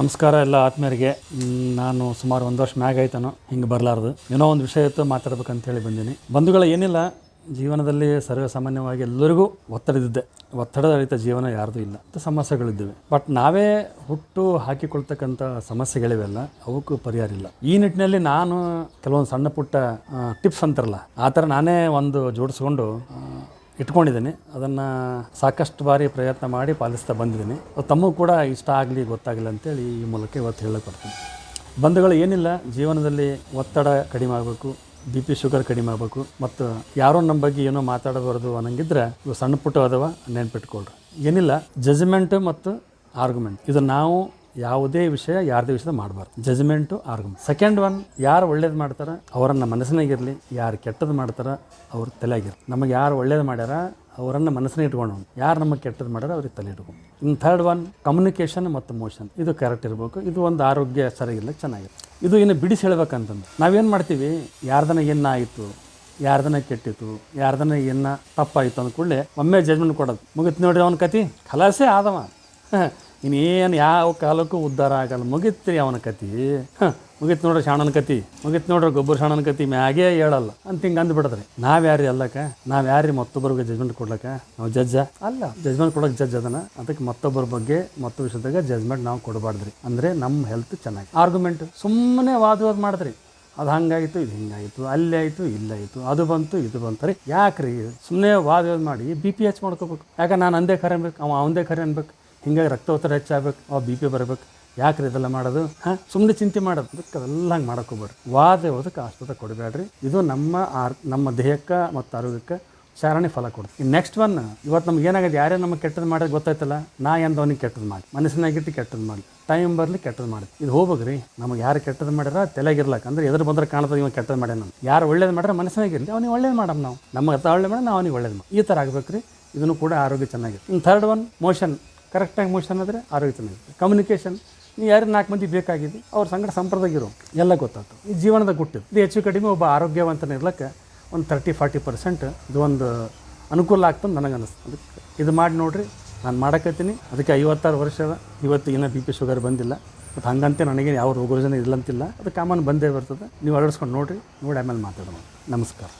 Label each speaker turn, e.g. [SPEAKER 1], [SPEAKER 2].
[SPEAKER 1] ನಮಸ್ಕಾರ ಎಲ್ಲ ಆತ್ಮೀಯರಿಗೆ. ನಾನು ಸುಮಾರು ಒಂದು ವರ್ಷ ಮ್ಯಾಗ ಆಯ್ತಾನು, ಹಿಂಗೆ ಬರಲಾರ್ದು. ಏನೋ ಒಂದು ವಿಷಯ ಇತ್ತು ಮಾತಾಡ್ಬೇಕಂತ ಹೇಳಿ ಬಂದೀನಿ. ಬಂಧುಗಳ ಏನಿಲ್ಲ, ಜೀವನದಲ್ಲಿ ಸರ್ವೇ ಸಾಮಾನ್ಯವಾಗಿ ಎಲ್ಲರಿಗೂ ಒತ್ತಡದಿದ್ದೆ ಒತ್ತಡದ ರೀತಿಯ ಜೀವನ ಯಾರ್ದು ಇಲ್ಲ. ಅಂತ ಸಮಸ್ಯೆಗಳಿದ್ದಾವೆ. ಬಟ್ ನಾವೇ ಹುಟ್ಟು ಹಾಕಿಕೊಳ್ತಕ್ಕಂಥ ಸಮಸ್ಯೆಗಳಿವೆಲ್ಲ, ಅವಕ್ಕೂ ಪರಿಹಾರ ಇಲ್ಲ. ಈ ನಿಟ್ಟಿನಲ್ಲಿ ನಾನು ಕೆಲವೊಂದು ಸಣ್ಣ ಪುಟ್ಟ ಟಿಪ್ಸ್ ಅಂತಾರಲ್ಲ, ಆ ಥರ ನಾನೇ ಒಂದು ಜೋಡಿಸ್ಕೊಂಡು ಇಟ್ಕೊಂಡಿದ್ದೀನಿ. ಅದನ್ನು ಸಾಕಷ್ಟು ಬಾರಿ ಪ್ರಯತ್ನ ಮಾಡಿ ಪಾಲಿಸ್ತಾ ಬಂದಿದ್ದೀನಿ. ತಮಗೂ ಕೂಡ ಇಷ್ಟ ಆಗಲಿ ಗೊತ್ತಾಗಲಿ ಅಂತೇಳಿ ಈ ಮೂಲಕ ಇವತ್ತು ಹೇಳಕ್ಕೆ ಬರ್ತೀನಿ. ಬಂಧುಗಳು ಏನಿಲ್ಲ, ಜೀವನದಲ್ಲಿ ಒತ್ತಡ ಕಡಿಮೆ ಆಗಬೇಕು, ಬಿ ಪಿ ಶುಗರ್ ಕಡಿಮೆ ಆಗಬೇಕು, ಮತ್ತು ಯಾರೋ ನಮ್ಮ ಬಗ್ಗೆ ಏನೋ ಮಾತಾಡಬಾರ್ದು ಅನ್ನಂಗಿದ್ರೆ ಇವು ಸಣ್ಣ ಪುಟ್ಟ ಅದಾವ ನೆನ್ಪಿಟ್ಕೊಳ್ರಿ. ಏನಿಲ್ಲ ಜಜ್ಮೆಂಟ್ ಮತ್ತು ಆರ್ಗ್ಯುಮೆಂಟ್ ಇದು ನಾವು ಯಾವುದೇ ವಿಷಯ ಯಾರದೇ ವಿಷಯದ ಮಾಡಬಾರ್ದು. ಜಜ್ಮೆಂಟು ಆರ್ಗಮ್ ಸೆಕೆಂಡ್ ಒನ್ ಯಾರು ಒಳ್ಳೇದು ಮಾಡ್ತಾರೆ, ಅವರನ್ನು ಮನಸ್ಸಿನಾಗಿರಲಿ, ಯಾರು ಕೆಟ್ಟದ್ದು ಮಾಡ್ತಾರೆ, ಅವ್ರ ತಲೆಯಾಗಿರಲಿ. ನಮಗೆ ಯಾರು ಒಳ್ಳೇದು ಮಾಡ್ಯಾರ, ಅವರನ್ನು ಮನಸ್ಸಿನ ಇಟ್ಕೊಂಡು ಯಾರು ನಮಗೆ ಕೆಟ್ಟದ್ದು ಮಾಡ್ಯಾರ, ಅವ್ರಿಗೆ ತಲೆ ಇಟ್ಕೊಂಡು ಇನ್ನು ಥರ್ಡ್ ಒನ್ ಕಮ್ಯುನಿಕೇಷನ್ ಮತ್ತು ಮೋಷನ್ ಇದು ಕರೆಕ್ಟ್ ಇರಬೇಕು. ಇದು ಒಂದು ಆರೋಗ್ಯ ಸರಿಯಿಲ್ಲ ಚೆನ್ನಾಗಿದೆ ಇದು ಇನ್ನು ಬಿಡಿಸಿ ಹೇಳ್ಬೇಕಂತಂದು. ನಾವೇನು ಮಾಡ್ತೀವಿ ಯಾರ್ದನ ಏನ ಆಯಿತು ಯಾರ್ದನ ಕೆಟ್ಟಿತ್ತು ಯಾರ್ದನ ಏನ ತಪ್ಪಾಯಿತು ಅಂದ ಕೂಡಲೇ ಒಮ್ಮೆ ಜಜ್ಮೆಂಟ್ ಕೊಡೋದು. ಮುಗಿತು ನೋಡ್ರಿ ಅವನ ಕತಿ ಖಲಾಸೇ ಆದವ. ಇನ್ನೇನು ಯಾವ ಕಾಲಕ್ಕೂ ಉದ್ಧಾರ ಆಗಲ್ಲ. ಮುಗಿತ್ರಿ ಅವನ ಕತಿ ಮುಗಿತು ನೋಡ್ರಿ ಶಾಣನ ಕತಿ ಮುಗಿತು ನೋಡ್ರಿ ಗೊಬ್ಬರ ಶಾಣನ ಕತಿ ಮ್ಯಾಗೇ ಹೇಳಲ್ಲ. ಅಂತ ಹಿಂಗೆ ಅಂದ್ಬಿಡದ್ರಿ ನಾವು ಯಾರು ಅಲ್ಲಕ ನಾವು ಯಾರು ಮತ್ತೊಬ್ಬರಿಗೆ ಜಜ್ಮೆಂಟ್ ಕೊಡ್ಲಕ್ಕ? ನಾವು ಜಜ್ಜ ಅಲ್ಲ. ಜಜ್ಮೆಂಟ್ ಕೊಡೋಕೆ ಜಜ್ ಅದನ್ನ ಅದಕ್ಕೆ ಮತ್ತೊಬ್ಬರ ಬಗ್ಗೆ ಮತ್ತೊ ವಿಷಯದಾಗ ಜಜ್ಮೆಂಟ್ ನಾವು ಕೊಡಬಾರ್ದ್ರಿ. ಅಂದರೆ ನಮ್ಮ ಹೆಲ್ತ್ ಚೆನ್ನಾಗಿ. ಆರ್ಗ್ಯುಮೆಂಟ್ ಸುಮ್ಮನೆ ವಾದವಾದ ಮಾಡಿದ್ರಿ. ಅದು ಹಂಗಾಯಿತು ಇದು ಹಿಂಗಾಯಿತು ಅಲ್ಲಿ ಆಯಿತು ಇಲ್ಲಾಯಿತು ಅದು ಬಂತು ಇದು ಬಂತು. ರೀ ಯಾಕ್ರಿ? ಸುಮ್ಮನೆ ವಾದ ಮಾಡಿ ಬಿ ಪಿ ಎಚ್ ಮಾಡ್ಕೋಬೇಕು. ಯಾಕೆ ನಾನು ಅಂದೇ ಖರೆ ಅನ್ಬೇಕು? ಅವ ಅವಂದೇ ಖರೆ ಅನ್ಬೇಕು. ಹಿಂಗಾಗಿ ರಕ್ತ ಒತ್ತಡ ಹೆಚ್ಚಾಗಬೇಕು ಅವ ಬಿ ಪಿ ಬರಬೇಕು. ಯಾಕ್ರಿ ಇದೆಲ್ಲ ಮಾಡೋದು? ಹಾಂ ಸುಮ್ಮನೆ ಚಿಂತೆ ಮಾಡೋದು. ಅದಕ್ಕೆ ಅದೆಲ್ಲ ಹಂಗೆ ಮಾಡಕ್ಕೆ ಹೋಗ್ಬೇಡ್ರಿ. ವಾದ ಹೋದಕ್ಕೆ ಆಸ್ಪತ್ರೆ ಕೊಡಬೇಡ್ರಿ. ಇದು ನಮ್ಮ ಆರ್, ನಮ್ಮ ದೇಹಕ್ಕೆ ಮತ್ತು ಆರೋಗ್ಯಕ್ಕೆ ಸಾರಣಿ ಫಲ ಕೊಡ್ತೀವಿ ನೆಕ್ಸ್ಟ್ ಒನ್ ಇವತ್ತು ನಮ್ಗೆ ಏನಾಗಿದೆ ಯಾರೇ ನಮಗೆ ಕೆಟ್ಟದ್ದು ಮಾಡೋದು ಗೊತ್ತಾಯ್ತಲ್ಲ? ನಾ ಎಂದವನಿಗೆ ಕೆಟ್ಟದ್ದು ಮಾಡಿ. ಮನಸ್ಸಿನಾಗಿಟ್ಟು ಕೆಟ್ಟದ್ದು ಮಾಡಿ. ಟೈಮ್ ಬರಲಿ ಕೆಟ್ಟದ್ದು ಮಾಡಿ. ಇದು ಹೋಗ್ಬೇಕ್ರಿ. ನಮಗೆ ಯಾರು ಕೆಟ್ಟದ್ದು ಮಾಡ್ಯಾರ ತಲೆಗಿರ್ಲಕ್ಕ ಅಂದ್ರೆ ಎದುರು ಬಂದ್ರೆ ಕಾಣ್ತದೆ ಇವ ಕೆಟ್ಟದ್ದು ಮಾಡ್ಯಾನ ಯಾರು ಒಳ್ಳೇದು ಮಾಡ್ರೆ ಮನಸ್ಸಿನಾಗಿರಲಿ. ಅವನಿಗೆ ಒಳ್ಳೇದು ಮಾಡಮ್ ನಾವು. ನಮ್ಮ ಅರ್ಥ ಒಳ್ಳೆ ಮಾಡಿ ನಾವು ಅವನಿಗೆ ಒಳ್ಳೇದು ಮಾಡಿ ಈ ಥರ ಆಗ್ಬೇಕ್ರಿ. ಇದನ್ನು ಕೂಡ ಆರೋಗ್ಯ ಚೆನ್ನಾಗಿರುತ್ತೆ ಇನ್ನು ಥರ್ಡ್ ಒನ್ ಮೋಷನ್ ಕರೆಕ್ಟಾಗಿ ಮೋಷನ್ ಆದರೆ ಆರೋಗ್ಯ ಚೆನ್ನಾಗಿರುತ್ತೆ ಕಮ್ಯುನಿಕೇಷನ್ ನೀವು ಯಾರು ನಾಲ್ಕು ಮಂದಿ ಬೇಕಾಗಿದೆ ಅವ್ರ ಸಂಗಡ ಸಂಪ್ರದಾಯ ಇರೋ. ಎಲ್ಲ ಗೊತ್ತಾಯ್ತು ಈ ಜೀವನದ ಗುಟ್ಟು. ಇದು ಹೆಚ್ಚು ಕಡಿಮೆ ಒಬ್ಬ ಆರೋಗ್ಯವಂತನ ಇರ್ಲಕ್ಕೆ ಒಂದು ತರ್ಟಿ ಫಾರ್ಟಿ ಪರ್ಸೆಂಟ್ ಇದು ಒಂದು ಅನುಕೂಲ ಆಗ್ತದೆ ನನಗೆ ಅನಿಸ್ತು ಅದಕ್ಕೆ ಇದು ಮಾಡಿ ನೋಡಿರಿ, ನಾನು ಮಾಡಕತ್ತೀನಿ. ಅದಕ್ಕೆ ಐವತ್ತಾರು ವರ್ಷ ಇವತ್ತು ಇನ್ನೂ ಬಿ ಪಿ ಶುಗರ್ ಬಂದಿಲ್ಲ. ಮತ್ತು ಹಂಗಂತೆ ನನಗೆ ಯಾವ ರೋಗ ಇಲ್ಲ ಇಲ್ಲಂತಿಲ್ಲ. ಅದು ಕಾಮನ್ ಬಂದೇ ಬರ್ತದೆ. ನೀವು ಅಳವಡಿಸ್ಕೊಂಡು ನೋಡಿರಿ, ನೋಡಿ ಆಮೇಲೆ ಮಾತಾಡೋಣ. ನಮಸ್ಕಾರ.